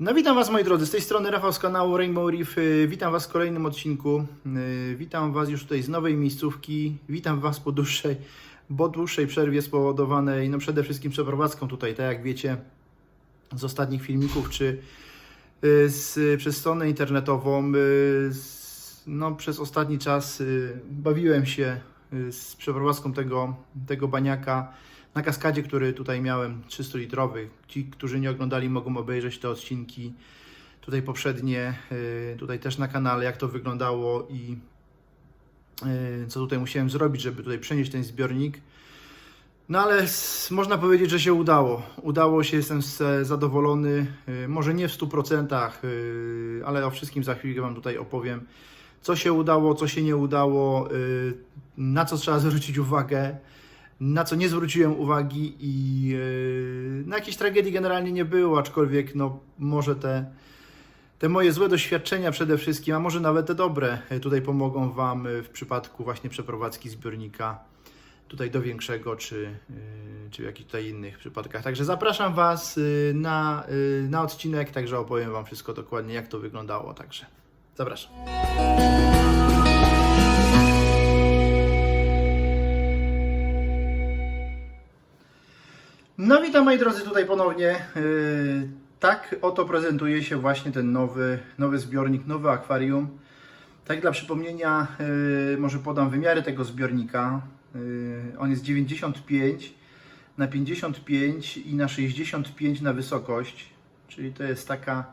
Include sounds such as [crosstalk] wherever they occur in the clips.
No witam Was moi drodzy, z tej strony Rafał z kanału Rainbow Reef. Y, Witam Was w kolejnym odcinku. Y, Witam Was już tutaj z nowej miejscówki. Witam Was po dłuższej, po dłuższej przerwie spowodowanej no przede wszystkim przeprowadzką tutaj, tak jak wiecie z ostatnich filmików, czy y, z, przez stronę internetową. z, No, przez ostatni czas bawiłem się z przeprowadzką tego, tego baniaka na kaskadzie, który tutaj miałem 300-litrowy. Ci, którzy nie oglądali, mogą obejrzeć te odcinki tutaj poprzednie, y, tutaj też na kanale, jak to wyglądało i y, co tutaj musiałem zrobić, żeby tutaj przenieść ten zbiornik. No ale można powiedzieć, że się udało. Udało się, jestem zadowolony. y, Może nie w 100%, y, ale o wszystkim za chwilę Wam tutaj opowiem. Co się udało, co się nie udało, na co trzeba zwrócić uwagę, na co nie zwróciłem uwagi i yy, na jakiejś tragedii generalnie nie było, aczkolwiek no może te, te moje złe doświadczenia przede wszystkim, a może nawet te dobre, y, tutaj pomogą Wam y, w przypadku właśnie przeprowadzki zbiornika tutaj do większego, czy, czy w jakichś tutaj innych przypadkach. Także zapraszam Was na, na odcinek, także opowiem Wam wszystko dokładnie, jak to wyglądało, także zapraszam. No witam moi drodzy tutaj ponownie. Yy, Tak oto prezentuje się właśnie ten nowy, nowy zbiornik, nowy akwarium. Tak dla przypomnienia yy, może podam wymiary tego zbiornika. Yy, On jest 95 na 55 i na 65 na wysokość, czyli to jest taka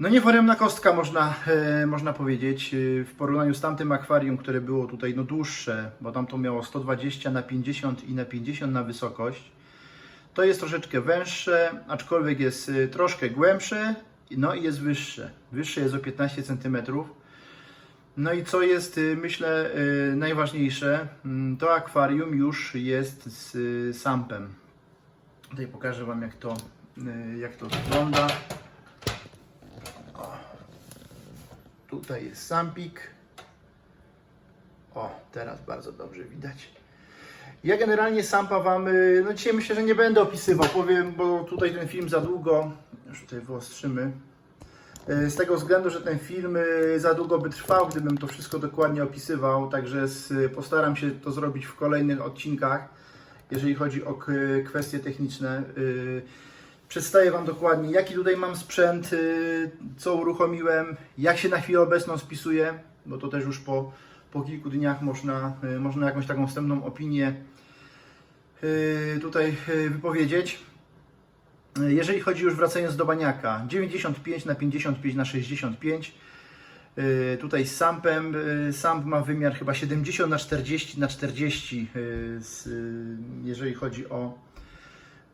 no nieforemna kostka można, e, można powiedzieć e, w porównaniu z tamtym akwarium, które było tutaj no dłuższe, bo tam to miało 120 na 50 i na 50 na wysokość. To jest troszeczkę węższe, aczkolwiek jest e, troszkę głębsze, no i jest wyższe. Wyższe jest o 15 cm. No i co jest, e, myślę, e, najważniejsze, mm, to akwarium już jest z sampem. Tutaj pokażę Wam jak to, jak to wygląda. Tutaj jest sampik. O, teraz bardzo dobrze widać. Ja generalnie sampa Wam, y, no dzisiaj myślę, że nie będę opisywał, powiem, bo tutaj ten film za długo, już tutaj wyostrzymy, Y, z tego względu, że ten film y, za długo by trwał, gdybym to wszystko dokładnie opisywał, także postaram się to zrobić w kolejnych odcinkach, jeżeli chodzi o kwestie techniczne. Przedstawię Wam dokładnie, jaki tutaj mam sprzęt, co uruchomiłem, jak się na chwilę obecną spisuje, bo to też już po, po kilku dniach można, y, można jakąś taką wstępną opinię y, tutaj y, wypowiedzieć. Jeżeli chodzi już wracając do baniaka, 95 na 55 na 65. y, Tutaj z sampem, samp ma wymiar chyba 70 na 40 na 40, y, z, y, jeżeli chodzi o,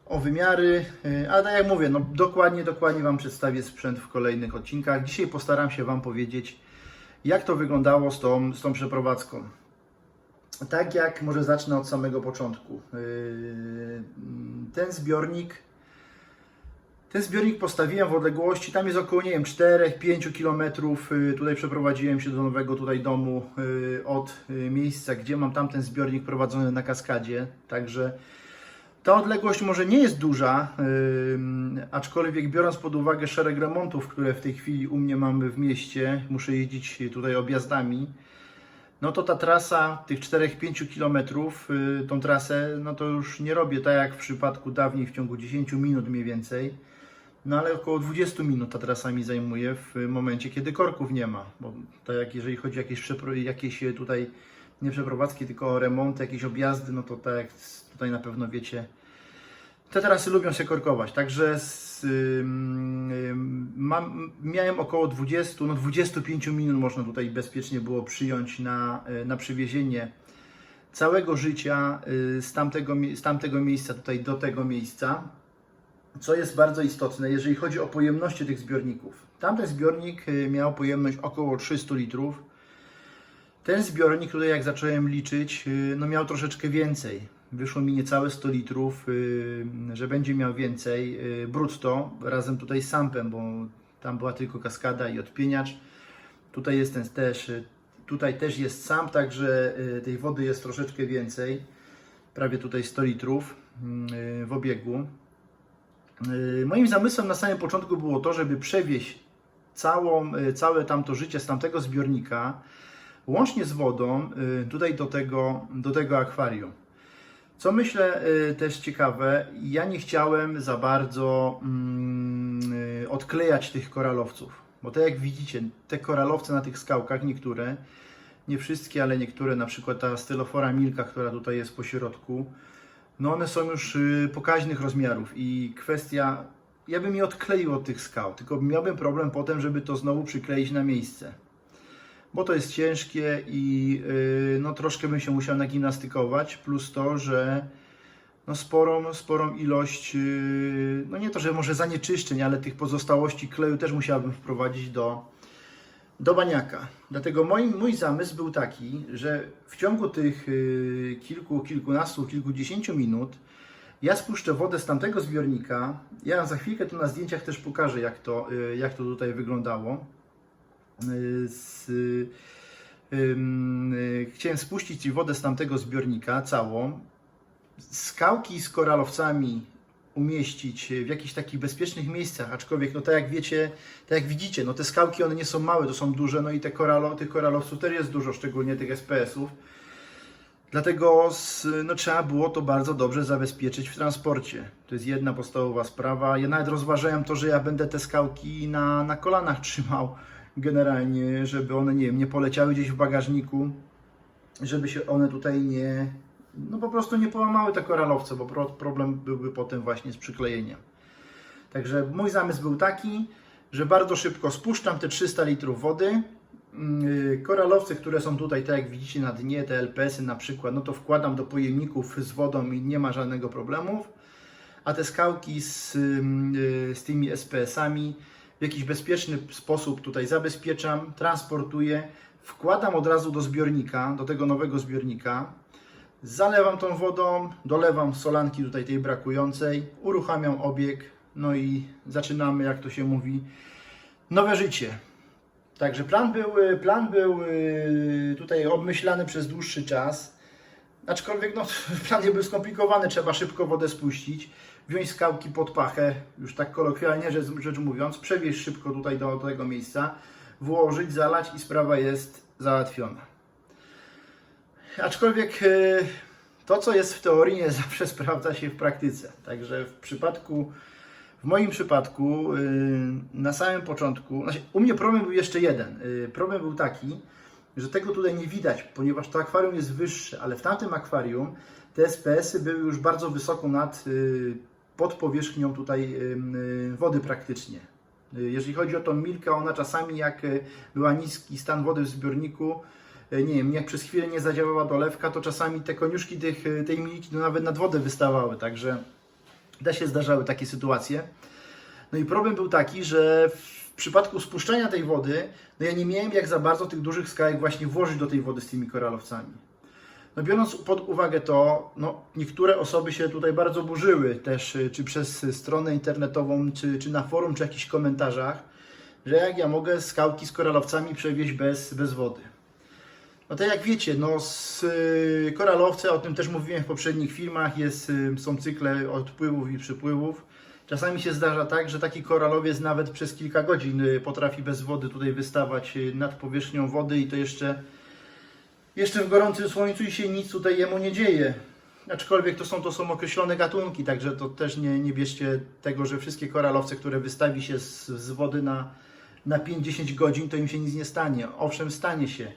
o wymiary, ale tak jak mówię, no dokładnie, dokładnie Wam przedstawię sprzęt w kolejnych odcinkach. Dzisiaj postaram się Wam powiedzieć, jak to wyglądało z tą, z tą przeprowadzką. Tak jak, może zacznę od samego początku. Yy, Ten zbiornik, ten zbiornik postawiłem w odległości, tam jest około, nie wiem, 4-5 kilometrów. Yy, Tutaj przeprowadziłem się do nowego tutaj domu yy, od miejsca, gdzie mam tamten zbiornik prowadzony na kaskadzie. Także ta odległość może nie jest duża, aczkolwiek biorąc pod uwagę szereg remontów, które w tej chwili u mnie mamy w mieście, muszę jeździć tutaj objazdami, no to ta trasa tych 4-5 kilometrów, y, tą trasę, no to już nie robię tak jak w przypadku dawniej w ciągu 10 minut mniej więcej, no ale około 20 minut ta trasa mi zajmuje w momencie, kiedy korków nie ma, bo tak jak jeżeli chodzi o jakieś, jakieś tutaj nie przeprowadzki, tylko remonty, jakieś objazdy, no to tak tutaj na pewno wiecie, te trasy lubią się korkować, także z, mam, miałem około 20, no 25 minut można tutaj bezpiecznie było przyjąć na, y, na przywiezienie całego życia y, z tamtego, z tamtego miejsca tutaj do tego miejsca. Co jest bardzo istotne, jeżeli chodzi o pojemności tych zbiorników. Tamten zbiornik y, miał pojemność około 300 litrów. Ten zbiornik tutaj jak zacząłem liczyć, y, no miał troszeczkę więcej. Wyszło mi niecałe 100 litrów, y, że będzie miał więcej y, brutto razem tutaj z sampem, bo tam była tylko kaskada i odpieniacz. Tutaj jest ten też, tutaj też jest samp, także tej wody jest troszeczkę więcej. Prawie tutaj 100 litrów w obiegu. Moim zamysłem na samym początku było to, żeby przewieźć całą, całe tamto życie z tamtego zbiornika, łącznie z wodą, yy, tutaj do tego, do tego akwarium. Co myślę yy, też ciekawe, ja nie chciałem za bardzo mm, yy, odklejać tych koralowców, bo tak jak widzicie, te koralowce na tych skałkach, niektóre, nie wszystkie, ale niektóre, na przykład ta stylofora milka, która tutaj jest po środku, no one są już y, pokaźnych rozmiarów i kwestia, ja bym je odkleił od tych skał, tylko miałbym problem potem, żeby to znowu przykleić na miejsce. Bo to jest ciężkie i y, no troszkę bym się musiał nagimnastykować, plus to, że no sporą, sporą ilość, y, no nie to, że może zanieczyszczeń, ale tych pozostałości kleju też musiałbym wprowadzić do, do baniaka. Dlatego mój, mój zamysł był taki, że w ciągu tych y, kilku, kilkunastu, kilkudziesięciu minut ja spuszczę wodę z tamtego zbiornika. Ja za chwilkę tu na zdjęciach też pokażę, jak to, jak to tutaj wyglądało. Y, z, y, y, chciałem spuścić wodę z tamtego zbiornika całą. Skałki z koralowcami umieścić w jakichś takich bezpiecznych miejscach, aczkolwiek, no tak jak wiecie, tak jak widzicie, no te skałki one nie są małe, to są duże, no i te koralo, tych koralowców też jest dużo, szczególnie tych SPS-ów. Dlatego z, no, trzeba było to bardzo dobrze zabezpieczyć w transporcie. To jest jedna podstawowa sprawa. Ja nawet rozważałem to, że ja będę te skałki na, na kolanach trzymał generalnie, żeby one nie, wiem, nie poleciały gdzieś w bagażniku, żeby się one tutaj nie, no po prostu nie połamały te koralowce, bo pro, problem byłby potem właśnie z przyklejeniem. Także mój zamysł był taki, że bardzo szybko spuszczam te 300 litrów wody. Yy, Koralowce, które są tutaj, tak jak widzicie na dnie, te LPS-y na przykład, no to wkładam do pojemników z wodą i nie ma żadnego problemów. A te skałki z, yy, z tymi SPS-ami w jakiś bezpieczny sposób tutaj zabezpieczam, transportuję, wkładam od razu do zbiornika, do tego nowego zbiornika. Zalewam tą wodą, dolewam solanki tutaj tej brakującej, uruchamiam obieg, no i zaczynamy, jak to się mówi, nowe życie. Także plan był, plan był y, tutaj obmyślany przez dłuższy czas. Aczkolwiek no, [laughs] plan nie był skomplikowany, trzeba szybko wodę spuścić, wziąć skałki pod pachę, już tak kolokwialnie rzecz, rzecz mówiąc, przewieźć szybko tutaj do, do tego miejsca, włożyć, zalać i sprawa jest załatwiona. Aczkolwiek y, to, co jest w teorii, nie zawsze [laughs] sprawdza się w praktyce. Także w przypadku, w moim przypadku, y, na samym początku, znaczy u mnie problem był jeszcze jeden. Y, Problem był taki, że tego tutaj nie widać, ponieważ to akwarium jest wyższe, ale w tamtym akwarium te SPS-y były już bardzo wysoko nad, pod powierzchnią tutaj y, wody praktycznie. Y, Jeżeli chodzi o tą milkę, ona czasami jak y, była niski stan wody w zbiorniku, nie wiem, jak przez chwilę nie zadziałała dolewka, to czasami te koniuszki tych, tej milki no nawet nad wodę wystawały, także też się zdarzały takie sytuacje. No i problem był taki, że w przypadku spuszczania tej wody, no ja nie miałem jak za bardzo tych dużych skałek właśnie włożyć do tej wody z tymi koralowcami. No biorąc pod uwagę to, no niektóre osoby się tutaj bardzo burzyły też, y, czy przez stronę internetową, czy, czy na forum, czy jakichś komentarzach, że jak ja mogę skałki z koralowcami przewieźć bez, bez wody. No tak jak wiecie, no z y, koralowce, o tym też mówiłem w poprzednich filmach, jest, y, są cykle odpływów i przypływów. Czasami się zdarza tak, że taki koralowiec nawet przez kilka godzin potrafi bez wody tutaj wystawać nad powierzchnią wody i to jeszcze, jeszcze w gorącym słońcu i się nic tutaj jemu nie dzieje. Aczkolwiek to są, to są określone gatunki, także to też nie, nie bierzcie tego, że wszystkie koralowce, które wystawi się z, z wody na, na 5-10 godzin, to im się nic nie stanie. Owszem, stanie się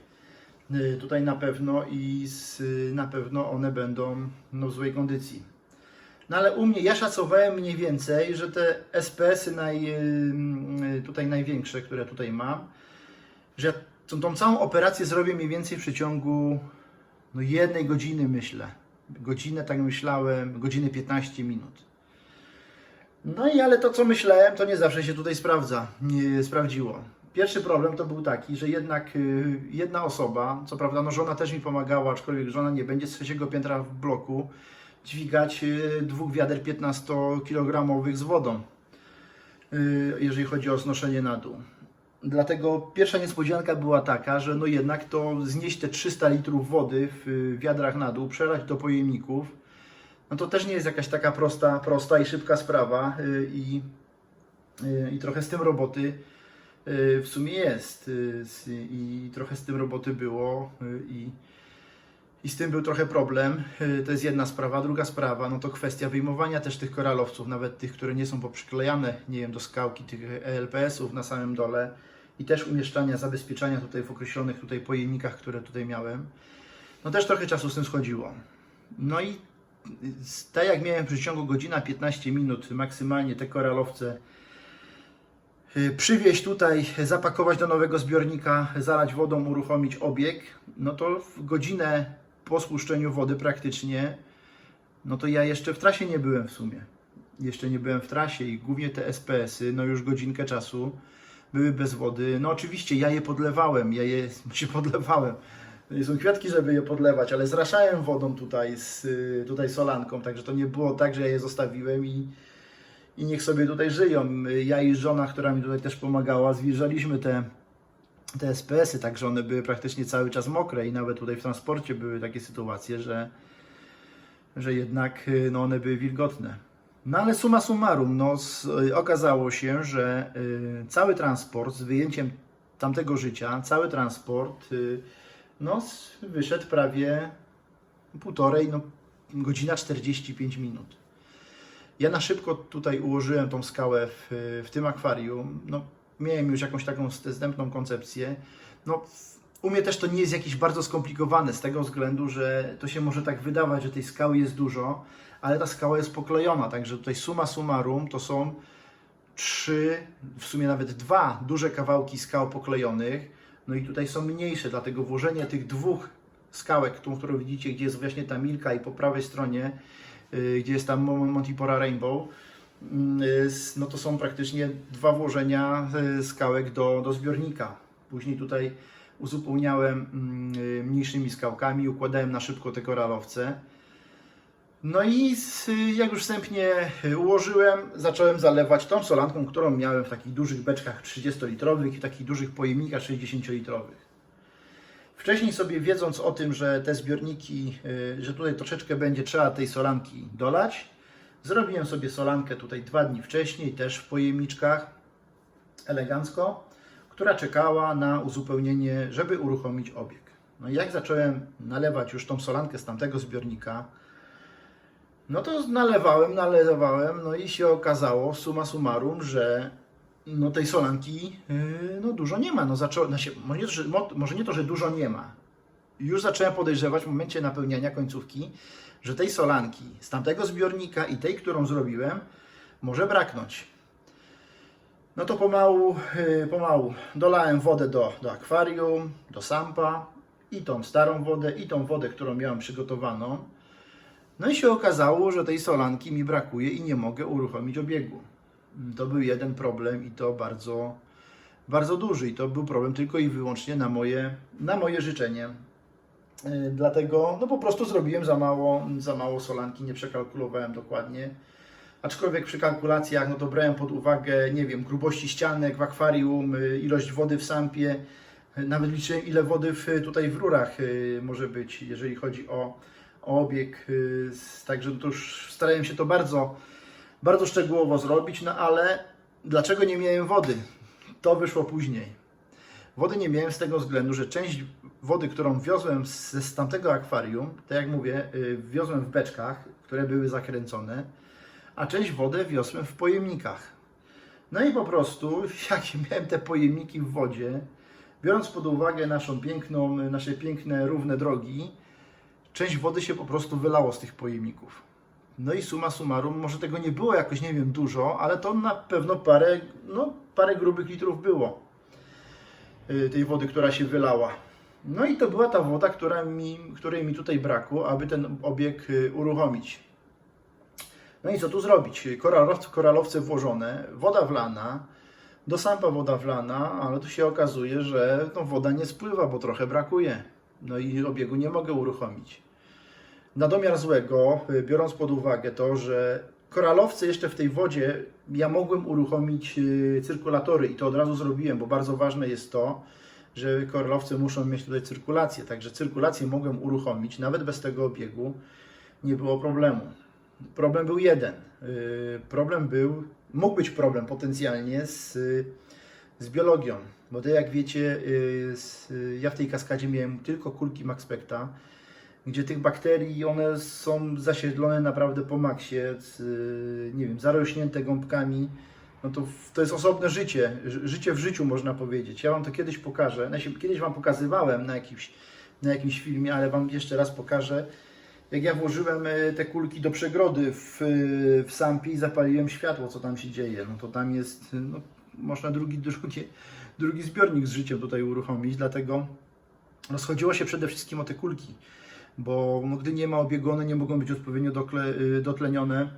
y, tutaj na pewno i z, y, na pewno one będą no, w złej kondycji. No ale u mnie, ja szacowałem mniej więcej, że te SPS-y naj, y, tutaj największe, które tutaj mam, że tą, tą całą operację zrobię mniej więcej w przeciągu no, jednej godziny, myślę. Godzinę, tak myślałem, godziny 15 minut. No i ale to, co myślałem, to nie zawsze się tutaj sprawdza, nie sprawdziło. Pierwszy problem to był taki, że jednak y, jedna osoba, co prawda no żona też mi pomagała, aczkolwiek żona nie będzie z trzeciego piętra w bloku dźwigać y, dwóch wiader 15-kilogramowych z wodą, y, jeżeli chodzi o znoszenie na dół. Dlatego pierwsza niespodzianka była taka, że no jednak to znieść te 300 litrów wody w y, wiadrach na dół, przelać do pojemników, no to też nie jest jakaś taka prosta, prosta i szybka sprawa y, i, y, i trochę z tym roboty w sumie jest i trochę z tym roboty było i, i z tym był trochę problem. To jest jedna sprawa. Druga sprawa, no to kwestia wyjmowania też tych koralowców, nawet tych, które nie są poprzyklejane, nie wiem, do skałki, tych ELPS-ów na samym dole i też umieszczania, zabezpieczania tutaj w określonych tutaj pojemnikach, które tutaj miałem. No też trochę czasu z tym schodziło. No i tak jak miałem w przeciągu godzina 15 minut maksymalnie te koralowce y, przywieźć tutaj, zapakować do nowego zbiornika, zalać wodą, uruchomić obieg, no to w godzinę po spuszczeniu wody praktycznie, no to ja jeszcze w trasie nie byłem w sumie. Jeszcze nie byłem w trasie i głównie te SPS-y, no już godzinkę czasu były bez wody. No oczywiście ja je podlewałem, ja je [laughs] się podlewałem. To nie są kwiatki, żeby je podlewać, ale zraszałem wodą tutaj z y, tutaj solanką, także to nie było tak, że ja je zostawiłem i, i niech sobie tutaj żyją. Ja i żona, która mi tutaj też pomagała, zwierzaliśmy te, te SPS-y, tak że one były praktycznie cały czas mokre i nawet tutaj w transporcie były takie sytuacje, że, że jednak y, no, one były wilgotne. No ale summa summarum, no, s- y, okazało się, że y, cały transport z wyjęciem tamtego życia, cały transport y, no, s- wyszedł prawie półtorej, no, godzina 45 minut. Ja na szybko tutaj ułożyłem tą skałę w, w tym akwarium. No, miałem już jakąś taką wstępną koncepcję. No, u mnie też to nie jest jakieś bardzo skomplikowane z tego względu, że to się może tak wydawać, że tej skały jest dużo, ale ta skała jest poklejona, także tutaj suma summarum to są trzy, w sumie nawet dwa duże kawałki skał poklejonych, no i tutaj są mniejsze, dlatego włożenie tych dwóch skałek, tą, którą widzicie, gdzie jest właśnie ta milka i po prawej stronie, y, gdzie jest tam Mon- Montipora Rainbow, mm, jest- no to są praktycznie dwa włożenia y, skałek do, do zbiornika. Później tutaj uzupełniałem mm, mniejszymi skałkami, układałem na szybko te koralowce. No i jak już wstępnie ułożyłem, zacząłem zalewać tą solanką, którą miałem w takich dużych beczkach 30-litrowych i takich dużych pojemnikach 60-litrowych. Wcześniej sobie wiedząc o tym, że te zbiorniki, y, że tutaj troszeczkę będzie trzeba tej solanki dolać, zrobiłem sobie solankę tutaj dwa dni wcześniej, też w pojemniczkach, elegancko, która czekała na uzupełnienie, żeby uruchomić obieg. No i jak zacząłem nalewać już tą solankę z tamtego zbiornika, no to nalewałem, nalewałem, no i się okazało, summa summarum, że no tej solanki yy, no dużo nie ma. No zaczą, znaczy, może, nie to, że, mo- może nie to, że dużo nie ma. Już zacząłem podejrzewać w momencie napełniania końcówki, że tej solanki z tamtego zbiornika i tej, którą zrobiłem, może braknąć. No to pomału, yy, pomału dolałem wodę do, do akwarium, do sampa i tą starą wodę, i tą wodę, którą miałem przygotowaną. No i się okazało, że tej solanki mi brakuje i nie mogę uruchomić obiegu. To był jeden problem i to bardzo, bardzo duży. I to był problem tylko i wyłącznie na moje, na moje życzenie. Yy, Dlatego no po prostu zrobiłem za mało, za mało solanki, nie przekalkulowałem dokładnie. Aczkolwiek przy kalkulacjach no to brałem pod uwagę, nie wiem, grubości ścianek w akwarium, yy, ilość wody w sampie, nawet liczyłem ile wody w, tutaj w rurach yy, może być, jeżeli chodzi o, o obieg. s- Także to już starałem się to bardzo, bardzo szczegółowo zrobić, no ale dlaczego nie miałem wody? To wyszło później. Wody nie miałem z tego względu, że część wody, którą wiozłem z, z tamtego akwarium, tak jak mówię, wiozłem w beczkach, które były zakręcone, a część wody wiozłem w pojemnikach. No i po prostu, [laughs] jak miałem te pojemniki w wodzie, biorąc pod uwagę naszą piękną, nasze piękne, równe drogi, część wody się po prostu wylało z tych pojemników. No i suma summarum, może tego nie było jakoś, nie wiem, dużo, ale to na pewno parę, no, parę grubych litrów było y, tej wody, która się wylała. No i to była ta woda, która mi, której mi tutaj brakło, aby ten obieg y, uruchomić. No i co tu zrobić? Koralowce, koralowce włożone, woda wlana, do sampa woda wlana, ale tu się okazuje, że no, woda nie spływa, bo trochę brakuje. No i obiegu nie mogę uruchomić. Na domiar złego, y, biorąc pod uwagę to, że koralowce jeszcze w tej wodzie, ja mogłem uruchomić y, cyrkulatory i to od razu zrobiłem, bo bardzo ważne jest to, że koralowce muszą mieć tutaj cyrkulację. Także cyrkulację mogłem uruchomić, nawet bez tego obiegu nie było problemu. Problem był jeden. Y, Problem był, mógł być problem potencjalnie z, z biologią. Bo to jak wiecie, y, ja w tej kaskadzie miałem tylko kulki Maxpecta, gdzie tych bakterii, one są zasiedlone naprawdę po maksie, nie wiem, zarośnięte gąbkami. No to, to jest osobne życie, ży- życie w życiu można powiedzieć. Ja Wam to kiedyś pokażę. Kiedyś Wam pokazywałem na jakimś, na jakimś filmie, ale Wam jeszcze raz pokażę. Jak ja włożyłem e, te kulki do przegrody w, e, w Sampi i zapaliłem światło, co tam się dzieje, no to tam jest, no, można drugi, drugi, drugi zbiornik z życiem tutaj uruchomić, dlatego rozchodziło się przede wszystkim o te kulki, bo no, gdy nie ma obiegu, one nie mogą być odpowiednio dokle, dotlenione.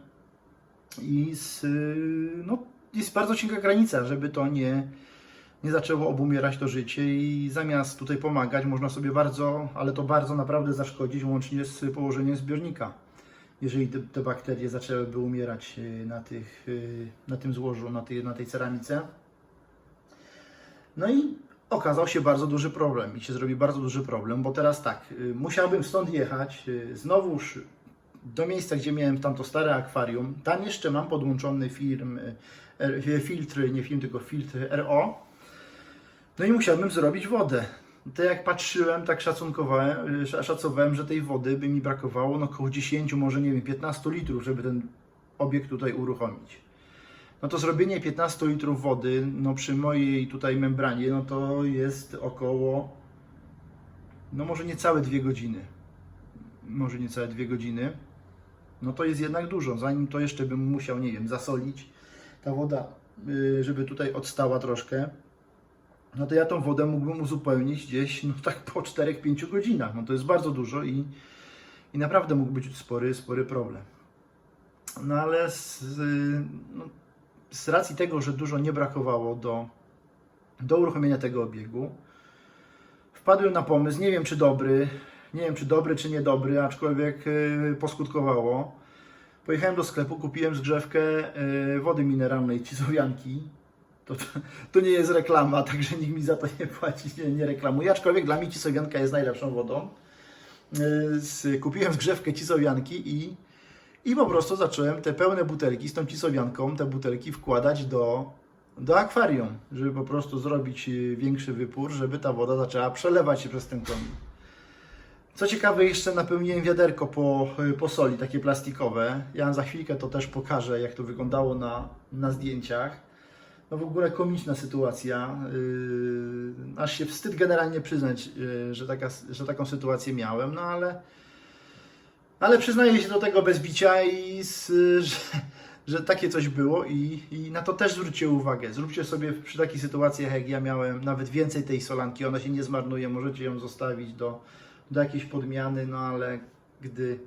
I z, no, jest bardzo cienka granica, żeby to nie, nie zaczęło obumierać to życie i zamiast tutaj pomagać, można sobie bardzo, ale to bardzo naprawdę zaszkodzić łącznie z położeniem zbiornika. Jeżeli te, te bakterie zaczęłyby umierać y, na, tych, y, na tym złożu, na tej, na tej ceramice. No i okazał się bardzo duży problem i się zrobi bardzo duży problem, bo teraz tak, y, musiałbym stąd jechać, znowuż do miejsca, gdzie miałem tamto stare akwarium. Tam jeszcze mam podłączony film, R- filtry, nie film, tylko filtry RO. No i musiałbym zrobić wodę. To jak patrzyłem, tak szacunkowałem, sz- szacowałem, że tej wody by mi brakowało no około 10, może nie wiem, 15 litrów, żeby ten obiekt tutaj uruchomić. No to zrobienie 15 litrów wody, no przy mojej tutaj membranie, no to jest około, no może niecałe dwie godziny. Może niecałe dwie godziny. No to jest jednak dużo. Zanim to jeszcze bym musiał, nie wiem, zasolić, ta woda, y, żeby tutaj odstała troszkę, no to ja tą wodę mógłbym uzupełnić gdzieś, no tak po 4-5 godzinach. No to jest bardzo dużo i, i naprawdę mógł być spory, spory problem. No ale z, no, z racji tego, że dużo nie brakowało do, do uruchomienia tego obiegu, wpadłem na pomysł, nie wiem czy dobry, nie wiem czy dobry czy niedobry, aczkolwiek y, poskutkowało. Pojechałem do sklepu, kupiłem zgrzewkę y, wody mineralnej Cisowianki. To, to, to nie jest reklama, [laughs] także nikt mi za to nie płaci, nie, nie reklamuje, aczkolwiek dla mnie Cisowianka jest najlepszą wodą. Z, kupiłem zgrzewkę Cisowianki i i po prostu zacząłem te pełne butelki z tą cisowianką, te butelki wkładać do, do akwarium, żeby po prostu zrobić y, większy wypór, żeby ta woda zaczęła przelewać się przez ten komin. Co ciekawe, jeszcze napełniłem wiaderko po, y, po soli, takie plastikowe. Ja za chwilkę to też pokażę, jak to wyglądało na, na zdjęciach. No w ogóle komiczna sytuacja. Yy, aż się wstyd generalnie przyznać, yy, że, taka, że taką sytuację miałem, no ale ale przyznaję się do tego bez bicia i z, że, że takie coś było i, i na to też zwróćcie uwagę. Zróbcie sobie przy takich sytuacjach, jak ja miałem, nawet więcej tej solanki, ona się nie zmarnuje, możecie ją zostawić do, do jakiejś podmiany, no ale gdy,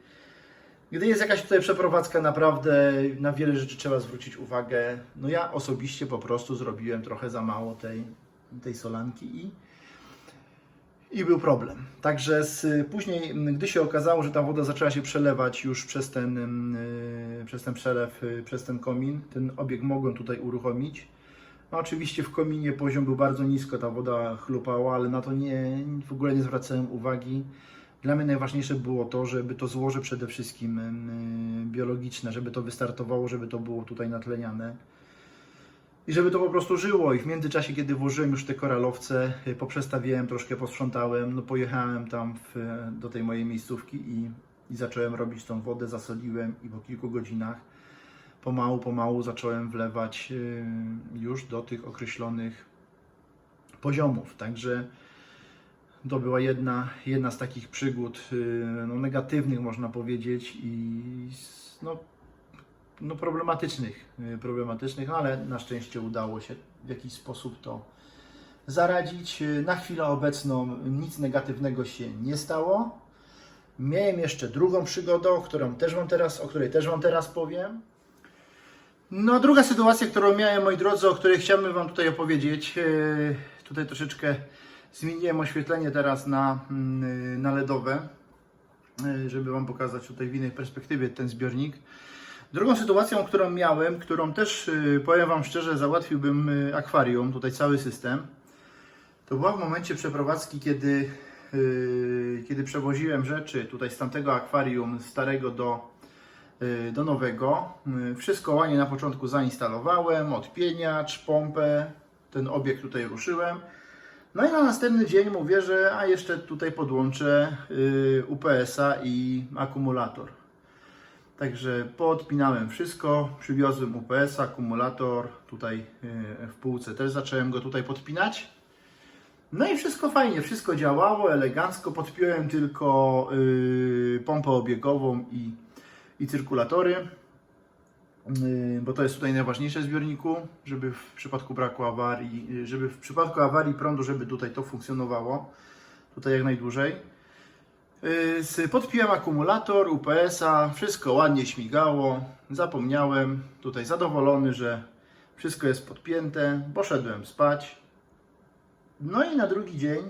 gdy jest jakaś tutaj przeprowadzka, naprawdę na wiele rzeczy trzeba zwrócić uwagę. No ja osobiście po prostu zrobiłem trochę za mało tej, tej solanki i i był problem. Także z, później, gdy się okazało, że ta woda zaczęła się przelewać już przez ten, y, przez ten przelew, y, przez ten komin, ten obieg mogłem tutaj uruchomić. No, oczywiście w kominie poziom był bardzo nisko, ta woda chlupała, ale na to nie, w ogóle nie zwracałem uwagi. Dla mnie najważniejsze było to, żeby to złoże przede wszystkim m, biologiczne, żeby to wystartowało, żeby to było tutaj natleniane. I żeby to po prostu żyło. I w międzyczasie, kiedy włożyłem już te koralowce, y, poprzestawiałem, troszkę posprzątałem, no pojechałem tam w, do tej mojej miejscówki i, i zacząłem robić tą wodę, zasoliłem i po kilku godzinach pomału, pomału zacząłem wlewać już do tych określonych poziomów. Także to była jedna, jedna z takich przygód y, no, negatywnych, można powiedzieć, i no, no, problematycznych, y, problematycznych, no, ale na szczęście udało się w jakiś sposób to zaradzić. Y, Na chwilę obecną nic negatywnego się nie stało. Miałem jeszcze drugą przygodę, o, którą też wam teraz, o której też Wam teraz powiem. No, druga sytuacja, którą miałem, moi drodzy, o której chciałbym Wam tutaj opowiedzieć. Tutaj troszeczkę zmieniłem oświetlenie teraz na, mm, na LEDowe, y, żeby Wam pokazać tutaj w innej perspektywie ten zbiornik. Drugą sytuacją, którą miałem, którą też y, powiem Wam szczerze, załatwiłbym y, akwarium, tutaj cały system, to była w momencie przeprowadzki, kiedy, kiedy przewoziłem rzeczy tutaj z tamtego akwarium starego do, do nowego. Wszystko ładnie na początku zainstalowałem, odpieniacz, pompę, ten obiekt tutaj ruszyłem. No i na następny dzień mówię, że a jeszcze tutaj podłączę y, UPS-a i akumulator. Także poodpinałem wszystko, przywiozłem UPS, akumulator, tutaj y, w półce też zacząłem go tutaj podpinać. No i wszystko fajnie, wszystko działało elegancko, podpiąłem tylko y, pompę obiegową i, i cyrkulatory, bo to jest tutaj najważniejsze w zbiorniku, żeby w przypadku braku awarii, y, żeby w przypadku awarii prądu, żeby tutaj to funkcjonowało, tutaj jak najdłużej. Y, Podpiłem akumulator UPS-a, wszystko ładnie śmigało, zapomniałem, tutaj zadowolony, że wszystko jest podpięte, poszedłem spać. No i na drugi dzień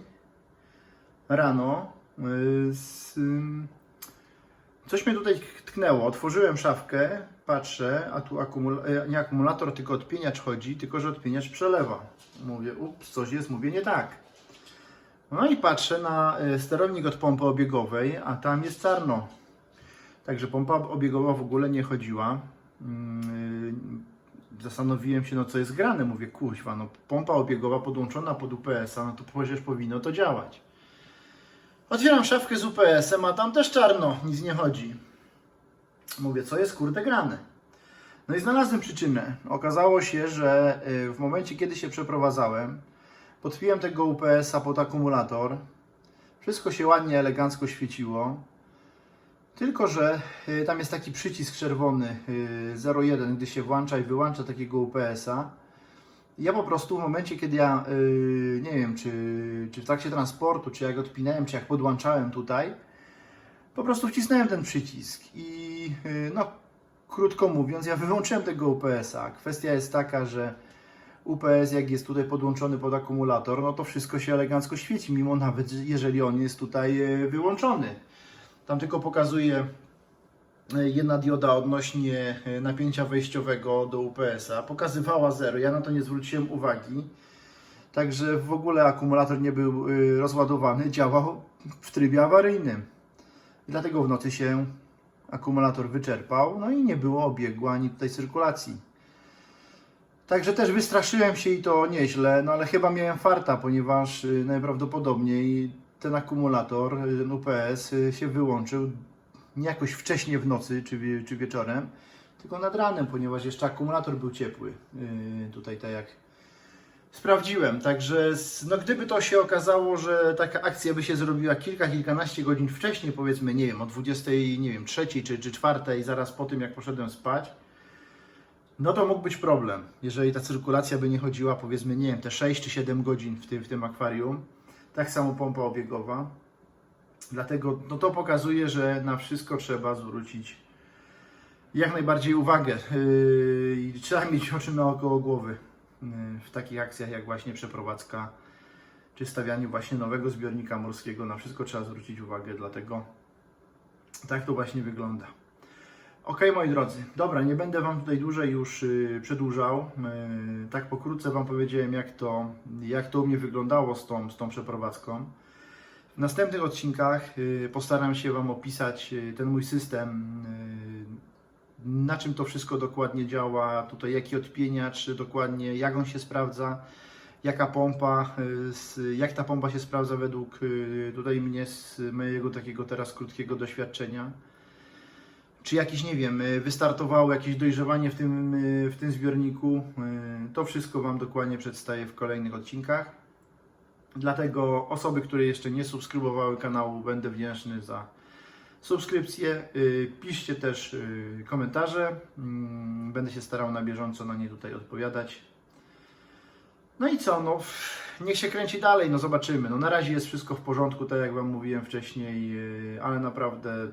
rano y, z, coś mnie tutaj tknęło. Otworzyłem szafkę, patrzę, a tu akumula e, nie akumulator, tylko odpieniacz chodzi, tylko że odpieniacz przelewa. Mówię, ups, coś jest, mówię nie tak. No i patrzę na y, sterownik od pompy obiegowej, a tam jest czarno. Także pompa obiegowa w ogóle nie chodziła. Ym, Zastanowiłem się, no co jest grane. Mówię, kuźwa, no pompa obiegowa podłączona pod UPS-a, no to przecież powinno to działać. Otwieram szafkę z UPS-em, a tam też czarno, nic nie chodzi. Mówię, co jest kurde grane. No i znalazłem przyczynę. Okazało się, że y, w momencie, kiedy się przeprowadzałem, podpiłem tego UPS-a pod akumulator. Wszystko się ładnie, elegancko świeciło. Tylko, że y, tam jest taki przycisk czerwony y, 01, gdy się włącza i wyłącza takiego UPS-a. Ja po prostu w momencie, kiedy ja, y, nie wiem, czy, czy w trakcie transportu, czy jak odpinałem, czy jak podłączałem tutaj, po prostu wcisnąłem ten przycisk i y, no, krótko mówiąc, ja wyłączyłem tego UPS-a. Kwestia jest taka, że UPS jak jest tutaj podłączony pod akumulator, no to wszystko się elegancko świeci, mimo nawet jeżeli on jest tutaj y, wyłączony. Tam tylko pokazuje jedna dioda odnośnie e, napięcia wejściowego do UPS-a. Pokazywała 0, ja na to nie zwróciłem uwagi. Także w ogóle akumulator nie był y, rozładowany, działał w trybie awaryjnym. Dlatego w nocy się akumulator wyczerpał, no i nie było obiegu ani tutaj cyrkulacji. Także też wystraszyłem się i to nieźle, no ale chyba miałem farta, ponieważ y, najprawdopodobniej ten akumulator, UPS się wyłączył nie jakoś wcześnie w nocy czy, czy wieczorem, tylko nad ranem, ponieważ jeszcze akumulator był ciepły. Yy, tutaj tak jak sprawdziłem. Także no, gdyby to się okazało, że taka akcja by się zrobiła kilka, kilkanaście godzin wcześniej, powiedzmy, nie wiem, o 20, nie wiem, trzeciej czy, czy czwartej, zaraz po tym jak poszedłem spać, no to mógł być problem, jeżeli ta cyrkulacja by nie chodziła, powiedzmy, nie wiem, te 6 czy 7 godzin w tym, w tym akwarium. Tak samo pompa obiegowa. Dlatego no to pokazuje, że na wszystko trzeba zwrócić jak najbardziej uwagę. Yy, i trzeba [laughs] mieć oczy naokoło głowy yy, w takich akcjach jak właśnie przeprowadzka czy stawianie właśnie nowego zbiornika morskiego. Na wszystko trzeba zwrócić uwagę, dlatego tak to właśnie wygląda. Ok, moi drodzy, dobra, nie będę Wam tutaj dłużej już yy, przedłużał. Yy, tak pokrótce Wam powiedziałem, jak to, jak to u mnie wyglądało z tą, z tą przeprowadzką. W następnych odcinkach yy, postaram się Wam opisać yy, ten mój system, yy, na czym to wszystko dokładnie działa, tutaj jaki odpieniacz dokładnie, jak on się sprawdza, jaka pompa, jak ta pompa się sprawdza według tutaj mnie z mojego takiego teraz krótkiego doświadczenia czy jakieś, nie wiem, y, wystartowało jakieś dojrzewanie w tym, y, w tym zbiorniku. Y, To wszystko Wam dokładnie przedstawię w kolejnych odcinkach. Dlatego osoby, które jeszcze nie subskrybowały kanału, będę wdzięczny za subskrypcję. Y, Piszcie też y, komentarze. Mm, Będę się starał na bieżąco na nie tutaj odpowiadać. No i co, no niech się kręci dalej, no zobaczymy. No na razie jest wszystko w porządku, tak jak Wam mówiłem wcześniej, y, ale naprawdę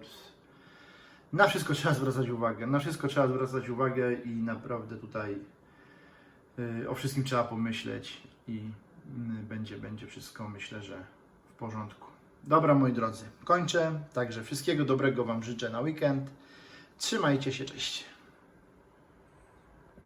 na wszystko trzeba zwracać uwagę. Na wszystko trzeba zwracać uwagę i naprawdę tutaj o wszystkim trzeba pomyśleć i będzie, będzie wszystko myślę, że w porządku. Dobra moi drodzy, kończę. Także wszystkiego dobrego Wam życzę na weekend. Trzymajcie się, cześć.